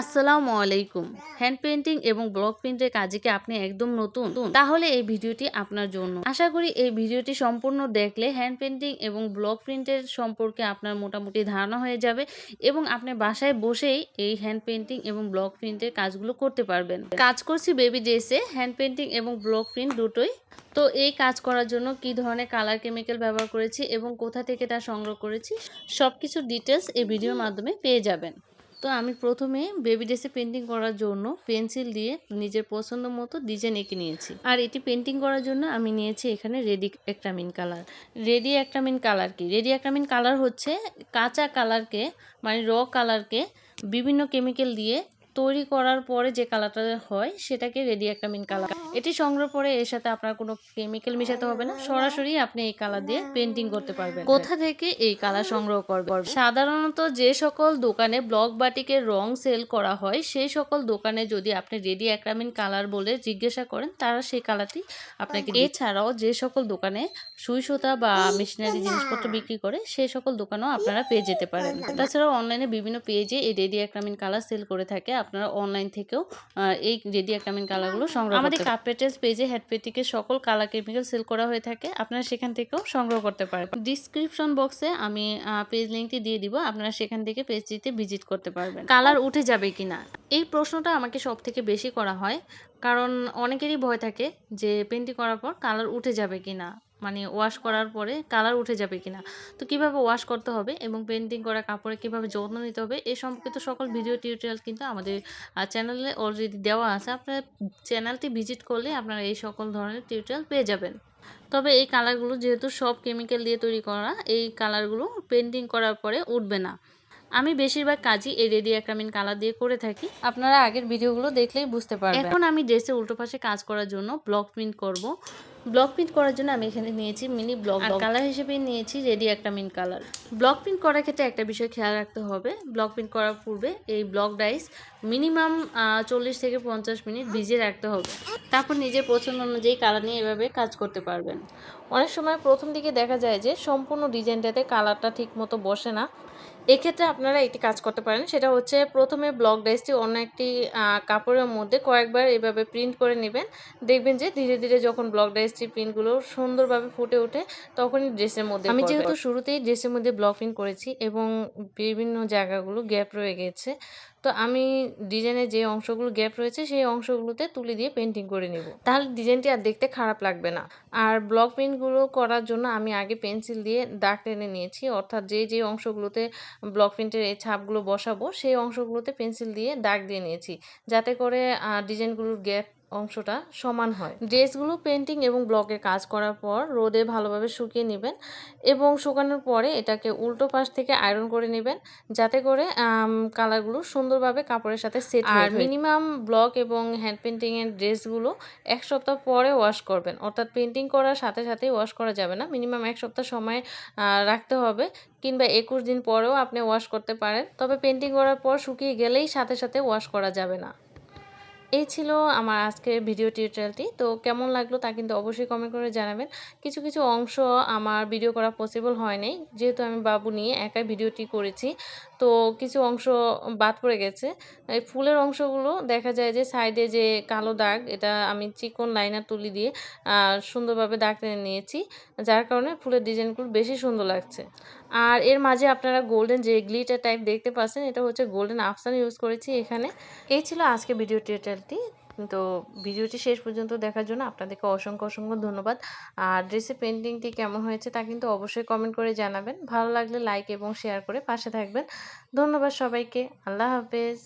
আসসালামু আলাইকুম। Hand painting এবং ব্লক প্রিন্টের কাজে কি আপনি একদম নতুন। তাহলে এই ভিডিওটি আপনার জন্য। আশা করি এই ভিডিওটি সম্পূর্ণ দেখলে হ্যান্ড পেন্টিং এবং ব্লক প্রিন্টের সম্পর্কে আপনার মোটামুটি ধারণা হয়ে যাবে এবং আপনি বাসায় বসেই এই হ্যান্ড পেন্টিং এবং ব্লক প্রিন্টের কাজগুলো করতে পারবেন। কাজ করছি বেবি ড্রেসে, হ্যান্ড পেন্টিং এবং ব্লক প্রিন্ট দুটোই। তো এই কাজ করার জন্য কি ধরনের কালার কেমিক্যাল ব্যবহার করেছি এবং কোথা থেকে তা সংগ্রহ করেছি সব কিছু ডিটেলস এই ভিডিওর মাধ্যমে পেয়ে যাবেন। তো আমি প্রথমে বেবি ড্রেসে পেন্টিং করার জন্য পেন্সিল দিয়ে নিজের পছন্দ মতো ডিজাইন এঁকে নিয়েছি। আর এটি পেন্টিং করার জন্য আমি নিয়েছি এখানে রেডি একটামিন কালার রেডি একটামিন কালার কি? রেডি একটামিন কালার হচ্ছে কাঁচা কালারকে মানে র কালারকে বিভিন্ন কেমিক্যাল দিয়ে তৈরি করার পরে যে কালারটা হয়, সেটাকে রেডি একটামিন কালার এটি সংগ্রহ করে এর সাথে আপনার কোনো কেমিক্যাল মিশাতে হবে না। সরাসরি আপনি এই কালার দিয়ে পেন্টিং করতে পারবেন। কোথা থেকে এই কালার সংগ্রহ করবেন সাধারণত যে সকল দোকানে ব্লক বাটিকের রং সেল করা হয়, সেই সকল দোকানে যদি আপনি রেডি অ্যাক্রামিন কালার বলে জিজ্ঞাসা করেন, তারা সেই কালারটি আপনাকে এছাড়াও যে সকল দোকানে সুই সুতা বা মেশিনারি জিনিসপত্র বিক্রি করে, সেই সকল দোকানেও আপনারা পেয়ে যেতে পারেন। তাছাড়াও অনলাইনে বিভিন্ন পেজে এই রেডি অ্যাক্রামিন কালার সেল করে থাকে। আপনারা অনলাইন থেকেও এই রেডি অ্যাক্রামিন কালারগুলো সংগ্রহ আমাদের কার্পেটেস পেজে হেডপেটিকে সকল কালার কেমিক্যাল সেল করা হয়ে থাকে আপনারা সেখান থেকেও সংগ্রহ করতে পারবেন। ডিসক্রিপশন বক্সে আমি পেজ লিঙ্কটি দিয়ে দিব আপনারা সেখান থেকে পেজটিতে ভিজিট করতে পারবেন। কালার উঠে যাবে কিনা? এই প্রশ্নটা আমাকে সব থেকে বেশি করা হয় কারণ অনেকেরই ভয় থাকে যে পেন্টিং করার পর কালার উঠে যাবে কিনা। মানে ওয়াশ করার পরে কালার উঠে যাবে কিনা। তো কীভাবে ওয়াশ করতে হবে এবং পেন্টিং করা কাপড়ে কীভাবে যত্ন নিতে হবে এই সম্পর্কিত সকল ভিডিও টিউটোরিয়াল কিন্তু আমাদের চ্যানেলে অলরেডি দেওয়া আছে। আপনার চ্যানেলটি ভিজিট করলে আপনারা এই সকল ধরনের টিউটোরিয়াল পেয়ে যাবেন। তবে এই কালারগুলো যেহেতু সব কেমিক্যাল দিয়ে তৈরি করা, এই কালারগুলো পেন্টিং করার পরে উঠবে না। আমি বেশিরভাগ কাজই এই রেডি অ্যাক্রামিন কালার দিয়ে করে থাকি। আপনারা আগের ভিডিওগুলো দেখলেই বুঝতে পারবেন। এখন আমি ড্রেসে উল্টো পাশে কাজ করার জন্য ব্লক প্রিন্ট করব। ব্লক প্রিন্ট করার জন্য আমি এখানে নিয়েছি মিনি ব্লক কালার হিসেবে নিয়েছি রেডি একটা মিন কালার ব্লক প্রিন্ট করার ক্ষেত্রে একটা বিষয় খেয়াল রাখতে হবে। ব্লক প্রিন্ট করার পূর্বে এই ব্লক ডাইস মিনিমাম চল্লিশ থেকে পঞ্চাশ মিনিট ভিজিয়ে রাখতে হবে। তারপর নিজের পছন্দ অনুযায়ী কালার নিয়ে এভাবে কাজ করতে পারবেন। অনেক সময় প্রথম দিকে দেখা যায় যে সম্পূর্ণ ডিজাইনটাতে কালারটা ঠিক মতো বসে না। এক্ষেত্রে আপনারা একটি কাজ করতে পারেন সেটা হচ্ছে প্রথমে ব্লক ডাইসটি অন্য একটি কাপড়ের মধ্যে কয়েকবার এভাবে প্রিন্ট করে নেবেন। দেখবেন যে ধীরে ধীরে যখন ব্লক ডাইসটি প্রিন্টগুলো সুন্দরভাবে ফুটে ওঠে তখনই ড্রেসের মধ্যে আমি যেহেতু শুরুতেই ড্রেসের মধ্যে ব্লক প্রিন্ট করেছি এবং বিভিন্ন জায়গাগুলো গ্যাপ রয়ে গেছে তো আমি ডিজাইনের যে অংশগুলো গ্যাপ রয়েছে, সেই অংশগুলোতে তুলে দিয়ে পেন্টিং করে নেব। তাহলে ডিজাইনটি আর দেখতে খারাপ লাগবে না। আর ব্লক প্রিন্টগুলো করার জন্য আমি আগে পেন্সিল দিয়ে দাগ টেনে নিয়েছি। অর্থাৎ যে যে অংশগুলোতে ব্লক প্রিন্টের এই ছাপগুলো বসাবো, সেই অংশগুলোতে পেন্সিল দিয়ে দাগ দিয়ে নিয়েছি। যাতে করে ডিজাইনগুলোর গ্যাপ অংশটা সমান হয়। ড্রেসগুলো পেন্টিং এবং ব্লকে কাজ করার পর রোদে ভালোভাবে শুকিয়ে নেবেন এবং শুকানোর পরে এটাকে উল্টো পাশ থেকে আয়রন করে নেবেন যাতে করে কালারগুলো সুন্দরভাবে কাপড়ের সাথে সেট আর মিনিমাম ব্লক এবং হ্যান্ড পেন্টিংয়ের ড্রেসগুলো এক সপ্তাহ পরে ওয়াশ করবেন। অর্থাৎ পেন্টিং করার সাথে সাথেই ওয়াশ করা যাবে না। মিনিমাম এক সপ্তাহ সময় রাখতে হবে কিংবা একুশ দিন পরেও আপনি ওয়াশ করতে পারেন। তবে পেন্টিং করার পর শুকিয়ে গেলেই সাথে সাথে ওয়াশ করা যাবে না। এই ছিল আমার আজকের ভিডিও টিউটোরিয়ালটি। তো কেমন লাগল তা কিন্তু অবশ্যই কমেন্ট করে জানাবেন। কিছু কিছু অংশ আমার ভিডিও করা পসিবল হয়নি। যেহেতু আমি বাবু নিয়ে একাই ভিডিওটি করেছি তো কিছু অংশ বাদ পড়ে গেছে। এই ফুলের অংশগুলো দেখা যায় যে সাইডে যে কালো দাগ, এটা আমি চিকন লাইনার তুলি দিয়ে সুন্দরভাবে দাগ টেনে নিয়েছি, যার কারণে ফুলের ডিজাইনগুলো বেশি সুন্দর লাগছে। আর এর মাঝে আপনারা গোল্ডেন যে গ্লিটার টাইপ দেখতে পাচ্ছেন, এটা হচ্ছে গোল্ডেন আফসান ইউজ করেছি এখানে। এই ছিল আজকে ভিডিও টিউটোরিয়ালটি তো ভিডিওটি শেষ পর্যন্ত দেখার জন্য আপনাদেরকে অসংখ্য অসংখ্য ধন্যবাদ। আর ড্রেসে পেন্টিংটি কেমন হয়েছে তা কিন্তু অবশ্যই কমেন্ট করে জানাবেন। ভালো লাগলে লাইক এবং শেয়ার করে পাশে থাকবেন। ধন্যবাদ সবাইকে। আল্লাহ হাফেজ।